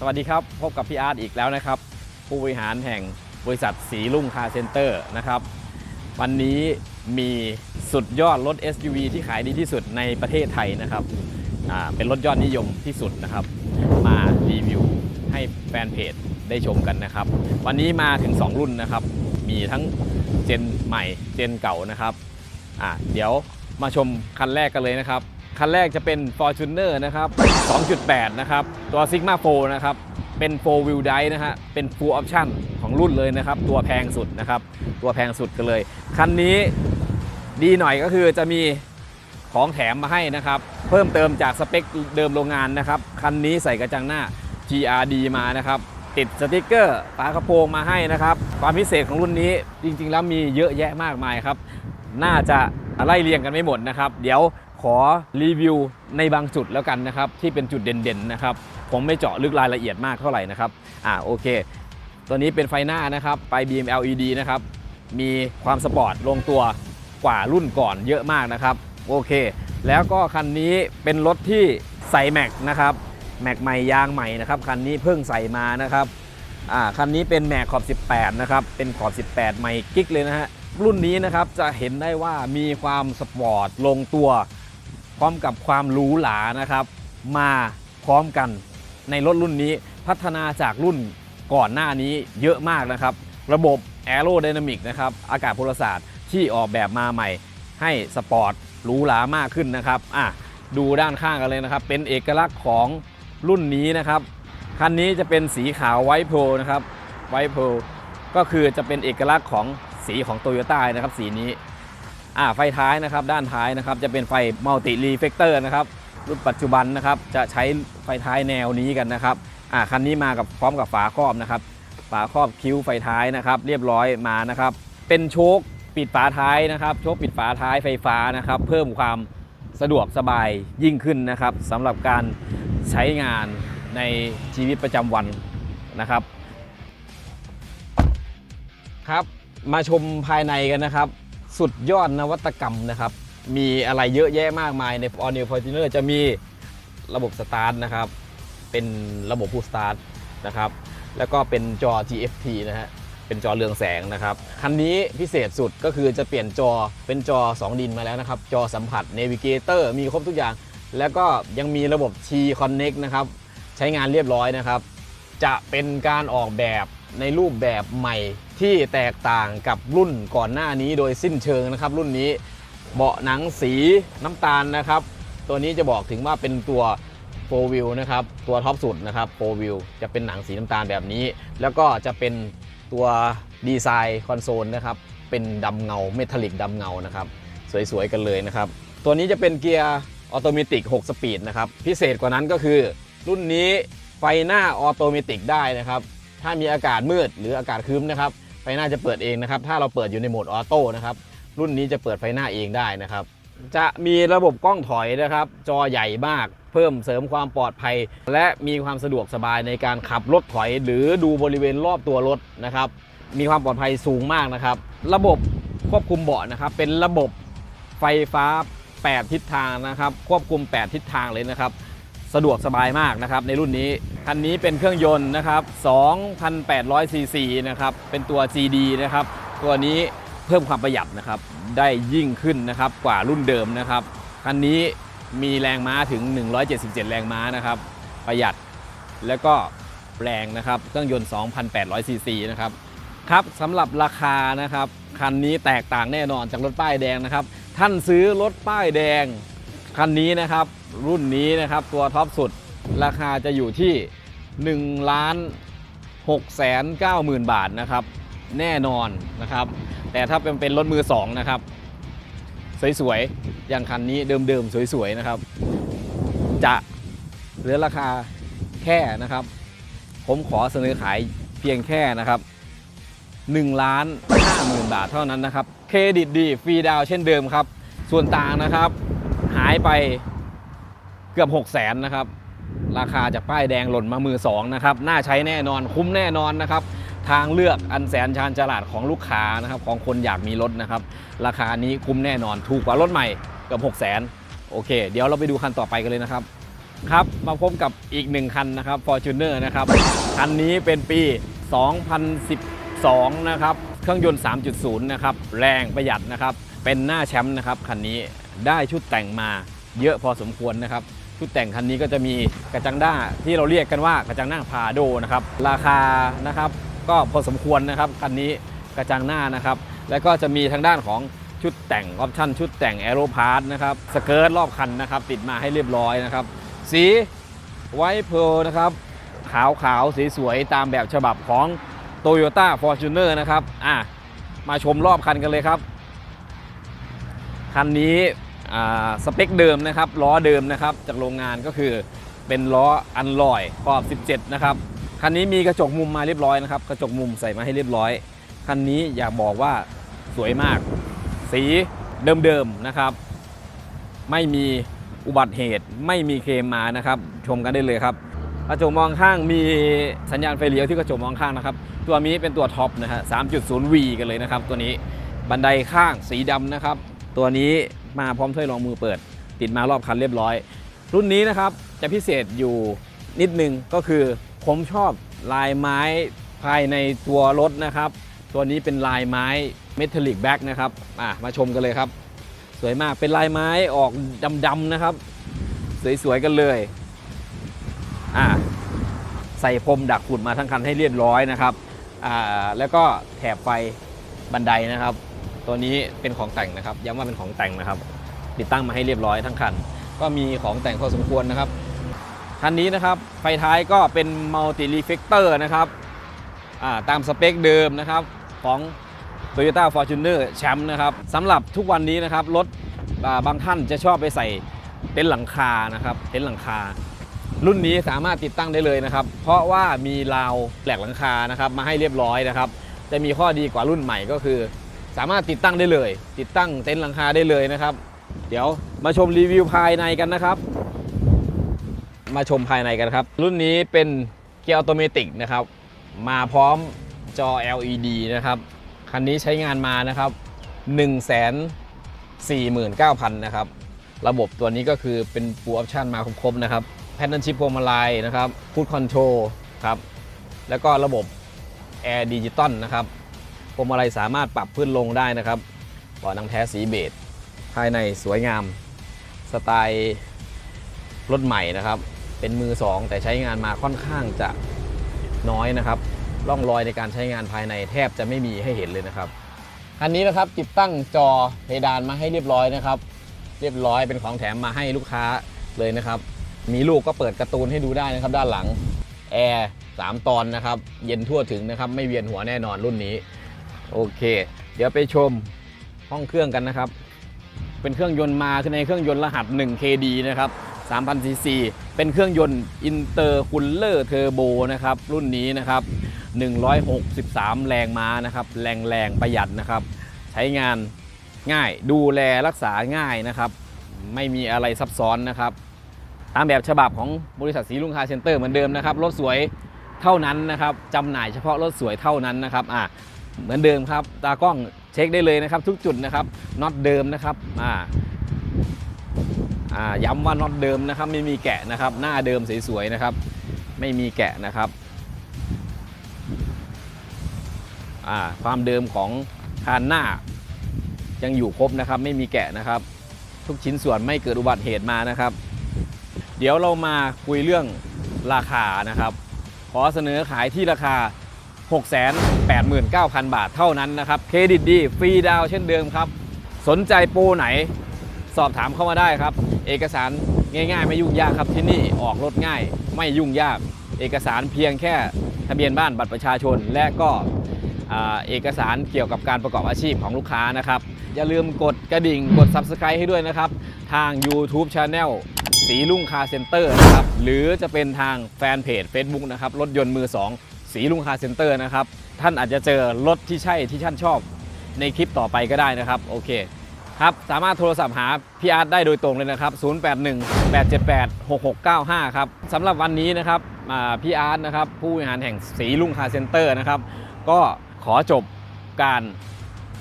สวัสดีครับ พบกับพี่อาร์ตอีกแล้วนะครับ ผู้บริหารแห่งบริษัทสีลุ่งคาร์เซ็นเตอร์นะครับ วันนี้มีสุดยอดรถ SUV ที่ขายดีที่สุดในประเทศไทยนะครับเป็นรถยอดนิยมที่สุดนะครับ มารีวิวให้แฟนเพจได้ชมกันนะครับ วันนี้มาถึง 2 รุ่นนะครับ มีทั้งเจนใหม่เจนเก่านะครับเดี๋ยวมาชมคันแรกกันเลยนะครับ คันแรกจะเป็น Fortuner นะครับ 2.8 นะครับ ตัว Sigma 4 นะครับ เป็น 4 wheel drive นะฮะ เป็น full option ของรุ่นเลยนะครับ ตัวแพงสุดนะครับ ตัวแพงสุดกันเลย คันนี้ดีหน่อยก็คือจะมีของแถมมาให้นะครับ เพิ่มเติมจากสเปคเดิมโรงงานนะครับ คันนี้ใส่กระจังหน้า GRD มานะครับติดสติกเกอร์ฝากระโปรงมาให้นะครับ ความพิเศษของรุ่นนี้จริง ๆ แล้วมีเยอะแยะมากมายครับ น่าจะไล่เรียงกันไม่หมดนะครับ เดี๋ยว ขอรีวิวในบางจุดแล้วกันนะครับที่เป็นจุดเด่นๆนะครับผมไม่เจาะลึกรายละเอียดมากเท่าไหร่นะครับอ่าโอเค ตัวนี้เป็นไฟหน้านะครับไป BM LED นะครับมีความสปอร์ตลงตัวกว่ารุ่นก่อนเยอะมากนะครับโอเค แล้วก็คันนี้เป็นรถที่ใส่แม็กนะครับแม็กใหม่ยางใหม่นะครับคันนี้เพิ่งใส่มานะครับอ่าคันนี้เป็นแม็กขอบ 18 นะครับเป็นขอบ 18 ใหม่กิ๊กเลยนะฮะรุ่นนี้นะครับจะเห็นได้ว่ามีความสปอร์ตลงตัว พร้อมกับความหรูหรานะครับ มาพร้อมกันในรถรุ่นนี้พัฒนาจากรุ่นก่อนหน้านี้เยอะมากนะครับ ระบบ a e r o d y n a m i c นะครับ อากาศพลศาสตร์ที่ออกแบบมาใหม่ ให้สปอร์ตหรูหรามากขึ้นนะครับอะดูด้านข้างกันเลยนะครับ เป็นเอกลักษณ์ของรุ่นนี้นะครับ คันนี้จะเป็นสีขาวไวท์โพลนะครับไวท์โพลก็คือจะเป็นเอกลักษณ์ของสีของโตโยต้านะครับ สีนี้ อ่าไฟท้ายนะครับด้านท้ายนะครับจะเป็นไฟมัลติรีเฟกเตอร์นะครับรุ่นปัจจุบันนะครับจะใช้ไฟท้ายแนวนี้กันนะครับอ่าคันนี้มากับพร้อมกับฝาครอบนะครับฝาครอบคิ้วไฟท้ายนะครับเรียบร้อยมานะครับเป็นโชคปิดฝาท้ายนะครับโชคปิดฝาท้ายไฟฟ้านะครับเพิ่มความสะดวกสบายยิ่งขึ้นนะครับสำหรับการใช้งานในชีวิตประจำวันนะครับ ครับมาชมภายในกันนะครับ สุดยอดนวัตกรรมนะครับ มีอะไรเยอะแยะมากมายใน All New Fortuner จะมีระบบสตาร์ทนะครับ เป็นระบบผู้สตาร์ทนะครับ แล้วก็เป็นจอ GFT นะฮะ เป็นจอเรืองแสงนะครับ คันนี้พิเศษสุดก็คือจะเปลี่ยนจอเป็นจอ 2 ดินมาแล้วนะครับ จอสัมผัส Navigator มีครบทุกอย่าง แล้วก็ยังมีระบบ T Connect นะครับ ใช้งานเรียบร้อยนะครับ จะเป็นการออกแบบ ในรูปแบบใหม่ที่แตกต่างกับรุ่นก่อนหน้านี้โดยสิ้นเชิงนะครับ รุ่นนี้เบาะหนังสีน้ำตาลนะครับ ตัวนี้จะบอกถึงว่าเป็นตัวโฟวิวนะครับ ตัวท็อปสุดนะครับโฟวิวจะเป็นหนังสีน้ำตาลแบบนี้ แล้วก็จะเป็นตัวดีไซน์คอนโซลนะครับ เป็นดำเงาเมทัลลิกดำเงานะครับ สวยๆกันเลยนะครับ ตัวนี้จะเป็นเกียร์ออโตเมติก 6 สปีดนะครับ พิเศษกว่านั้นก็คือ รุ่นนี้ไฟหน้าออโตเมติกได้นะครับ ถ้ามีอากาศมืดหรืออากาศครึ้มนะครับไฟหน้าจะเปิดเองนะครับ ถ้าเราเปิดอยู่ในโหมดออโต้นะครับรุ่นนี้จะเปิดไฟหน้าเองได้นะครับ จะมีระบบกล้องถอยนะครับ จอใหญ่มาก เพิ่มเสริมความปลอดภัย และมีความสะดวกสบายในการขับรถถอย หรือดูบริเวณรอบตัวรถนะครับ มีความปลอดภัยสูงมากนะครับ ระบบควบคุมเบาะนะครับ เป็นระบบไฟฟ้า 8 ทิศทางนะครับ ควบคุม 8 ทิศทางเลยนะครับ สะดวกสบายมากนะครับในรุ่นนี้คันนี้เป็นเครื่องยนต์นะครับ2,800ซีซีนะครับเป็นตัว GD นะครับตัวนี้เพิ่มความประหยัดนะครับได้ยิ่งขึ้นนะครับกว่ารุ่นเดิมนะครับคันนี้มีแรงม้าถึง 177 แรงม้านะครับ ประหยัดแล้วก็แรงนะครับเครื่องยนต์ 2,800ซีซีนะครับครับสำหรับราคานะครับคันนี้แตกต่างแน่นอนจากรถป้ายแดงนะครับ ท่านซื้อรถป้ายแดง คันนี้นะครับ รุ่นนี้นะครับตัวท็อปสุดราคาจะอยู่ที่1ล้าน6แสน9หมื่นบาทนะครับ แน่นอนนะครับ แต่ถ้าเป็นเป็นรถมือสองนะครับ สวยๆ อย่างคันนี้เดิมๆ สวยๆ นะครับ จะเหลือราคาแค่นะครับ ผมขอเสนอขายเพียงแค่นะครับ1ล้าน5หมื่นบาทเท่านั้นนะครับ เครดิตดี ฟรีดาวเช่นเดิมครับ ส่วนต่างนะครับ หายไปเกือบ6 0แสนนะครับ ราคาจากป้ายแดงหล่นมามือสองนะครับ น่าใช้แน่นอนคุ้มแน่นอนนะครับ ทางเลือกอันแสนชาญฉลาดของลูกค้านะครับ ของคนอยากมีรถนะครับ ราคานี้คุ้มแน่นอนถูกกว่ารถใหม่เกือบ6 0แสนโอเค เดี๋ยวเราไปดูคันต่อไปกันเลยนะครับครับมาพบกับอีกหนึ่งคันนะครับ Fortuner นะครับ คันนี้เป็นปี 2012 นะครับ เครื่องยนต์ 3.0 นะครับ แรงประหยัดนะครับ เป็นหน้าแชมป์นะครับ คันนี้ ได้ชุดแต่งมาเยอะพอสมควรนะครับ ชุดแต่งคันนี้ก็จะมีกระจังหน้าที่เราเรียกกันว่ากระจังหน้าพาโดนะครับ ราคานะครับก็พอสมควรนะครับคันนี้กระจังหน้านะครับ แล้วก็จะมีทางด้านของชุดแต่งออปชั่นชุดแต่งแอโรพาร์ทนะครับสเกิร์ตรอบคันนะครับ ติดมาให้เรียบร้อยนะครับ สีไวท์เพลนะครับขาวขาวสีสวยๆตามแบบฉบับของ Toyota Fortuner นะครับอะมาชมรอบคันกันเลยครับ คันนี้ สเปคเดิมนะครับล้อเดิมนะครับจากโรงงานก็คือเป็นล้ออันลอยขอบ 17 นะครับคันนี้มีกระจกมุมมาเรียบร้อยนะครับ กระจกมุมใส่มาให้เรียบร้อยคันนี้อยากบอกว่าสวยมาก สีเดิมๆนะครับ ไม่มีอุบัติเหตุไม่มีเคลมมานะครับ ชมกันได้เลยครับกระจกมองข้างมีสัญญาณไฟเลี้ยวที่กระจกมองข้างนะครับ ตัวนี้เป็นตัวท็อปนะฮะ 3.0V กันเลยนะครับ ตัวนี้บันไดข้างสีดำนะครับ ตัวนี้ มาพร้อมถ้วยรองมือเปิด ติดมารอบคันเรียบร้อย รุ่นนี้นะครับจะพิเศษอยู่นิดนึงก็คือผมชอบลายไม้ภายในตัวรถนะครับ ตัวนี้เป็นลายไม้เมทัลลิกแบ็กนะครับอะมาชมกันเลยครับ สวยมากเป็นลายไม้ออกดำๆนะครับ สวยๆกันเลยอะใส่พรมดักขุดมาทั้งคันให้เรียบร้อยนะครับอ่าแล้วก็แถบไฟบันไดนะครับ ตัวนี้เป็นของแต่งนะครับย้ำว่าเป็นของแต่งนะครับ ติดตั้งมาให้เรียบร้อยทั้งคัน ก็มีของแต่งพอสมควรนะครับคันนี้นะครับไฟท้ายก็เป็นมัลติรีเฟกเตอร์นะครับาตามสเปคเดิมนะครับของ Toyota Fortuner แชมป์นะครับสำหรับทุกวันนี้นะครับรถาบางท่านจะชอบไปใส่เต็นท์หลังคานะครับเต็นท์หลังคา รุ่นนี้สามารถติดตั้งได้เลยนะครับ เพราะว่ามีราวแหลกหลังคานะครับมาให้เรียบร้อยนะครับ จะมีข้อดีกว่ารุ่นใหม่ก็คือ สามารถติดตั้งได้เลย ติดตั้งเต็นท์หลังคาได้เลยนะครับ เดี๋ยวมาชมรีวิวภายในกันนะครับ มาชมภายในกันครับ รุ่นนี้เป็นเกียร์ออโตเมตินะครับ มาพร้อมจอ LED นะครับคันนี้ใช้งานมานะครับ 1 4 9 0 0 0 นะครับ ระบบตัวนี้ก็คือเป็น full option มาครบๆนะครับแพน n นชิพพวงมาลัยนะครับฟูดคอนโทรลครับ แล้วก็ระบบ Air Digital นะครับ พวงมาลัยสามารถปรับขึ้นลงได้นะครับเบาะหนังแท้สีเบจภายในสวยงาม สไตล์รถใหม่นะครับ เป็นมือ2แต่ใช้งานมาค่อนข้างจะน้อยนะครับร่องรอยในการใช้งานภายในแทบจะไม่มีให้เห็นเลยนะครับคันนี้นะครับติดตั้งจอเพดานมาให้เรียบร้อยนะครับ เรียบร้อยเป็นของแถมมาให้ลูกค้าเลยนะครับ มีลูกก็เปิดการ์ตูนให้ดูได้นะครับ ด้านหลังแอร์3ตอนนะครับ เย็นทั่วถึงนะครับ ไม่เวียนหัวแน่นอนรุ่นนี้ โอเค เดี๋ยวไปชมห้องเครื่องกันนะครับ เป็นเครื่องยนต์มาคือในเครื่องยนต์รหัส 1KD นะครับ3,000ซีซีเป็นเครื่องยนต์อินเตอร์คูลเลอร์เทอร์โบนะครับ รุ่นนี้นะครับ 163 แรงม้านะครับ แรงแรงประหยัดนะครับ ใช้งานง่ายดูแลรักษาง่ายนะครับ ไม่มีอะไรซับซ้อนนะครับ ตามแบบฉบับของบริษัทสีลุงคาเซ็นเตอร์เหมือนเดิมนะครับ รถสวยเท่านั้นนะครับจำหน่ายเฉพาะรถสวยเท่านั้นนะครับอ่า เหมือนเดิมครับ ตากล้องเช็คได้เลยนะครับ ทุกจุดนะครับน็อตเดิมนะครับอ่าอ่าย้ำว่าน็อตเดิมนะครับ ไม่มีแกะนะครับ หน้าเดิมสวยๆนะครับ ไม่มีแกะนะครับอ่าความเดิมของคานหน้า ยังอยู่ครบนะครับ ไม่มีแกะนะครับ ทุกชิ้นส่วนไม่เกิดอุบัติเหตุมานะครับ เดี๋ยวเรามาคุยเรื่องราคานะครับ ขอเสนอขายที่ราคา 689,000 บาทเท่านั้นนะครับเครดิตดีฟรีดาวเช่นเดิมครับ สนใจโปรไหนสอบถามเข้ามาได้ครับ เอกสารง่าย ๆ ไม่ยุ่งยากครับที่นี่ออกรถง่าย ไม่ยุ่งยาก เอกสารเพียงแค่ทะเบียนบ้านบัตรประชาชน และก็เอกสารเกี่ยวกับการประกอบอาชีพของลูกค้านะครับ อย่าลืมกดกระดิ่งกด Subscribe ให้ด้วยนะครับ ทาง YouTube Channel สีลุ่งคาเซ็นเตอร์นะครับ หรือจะเป็นทางแฟนเพจ Facebook นะครับ รถยนต์มือ 2 สีลุงคาเซ็นเตอร์นะครับ ท่านอาจจะเจอรถที่ใช่ที่ท่านชอบในคลิปต่อไปก็ได้นะครับ โอเคครับ สามารถโทรศัพท์หาพี่อาร์ตได้โดยตรงเลยนะครับ 0818786695 ครับสำหรับวันนี้นะครับพี่อาร์ตนะครับ ผู้บริหารแห่งสีลุงคาเซ็นเตอร์นะครับ ก็ขอจบการ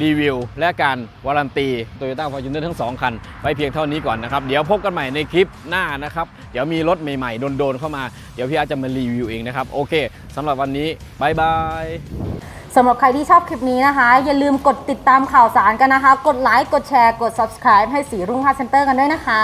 รีวิว และการวารันตี Toyota Fortuner ทั้ง 2 คัน ไว้เพียงเท่านี้ก่อนนะครับ เดี๋ยวพบกันใหม่ในคลิปหน้านะครับ เดี๋ยวมีรถใหม่ๆ โดน ๆ เข้ามา เดี๋ยวพี่อาจจะมารีวิวเองนะครับ โอเคสำหรับวันนี้บายบายสำหรับใครที่ชอบคลิปนี้นะคะ อย่าลืมกดติดตามข่าวสารกันนะคะ กดไลค์กดแชร์กด subscribe ให้สีรุ่งพาเซ็นเตอร์กันด้วยนะคะ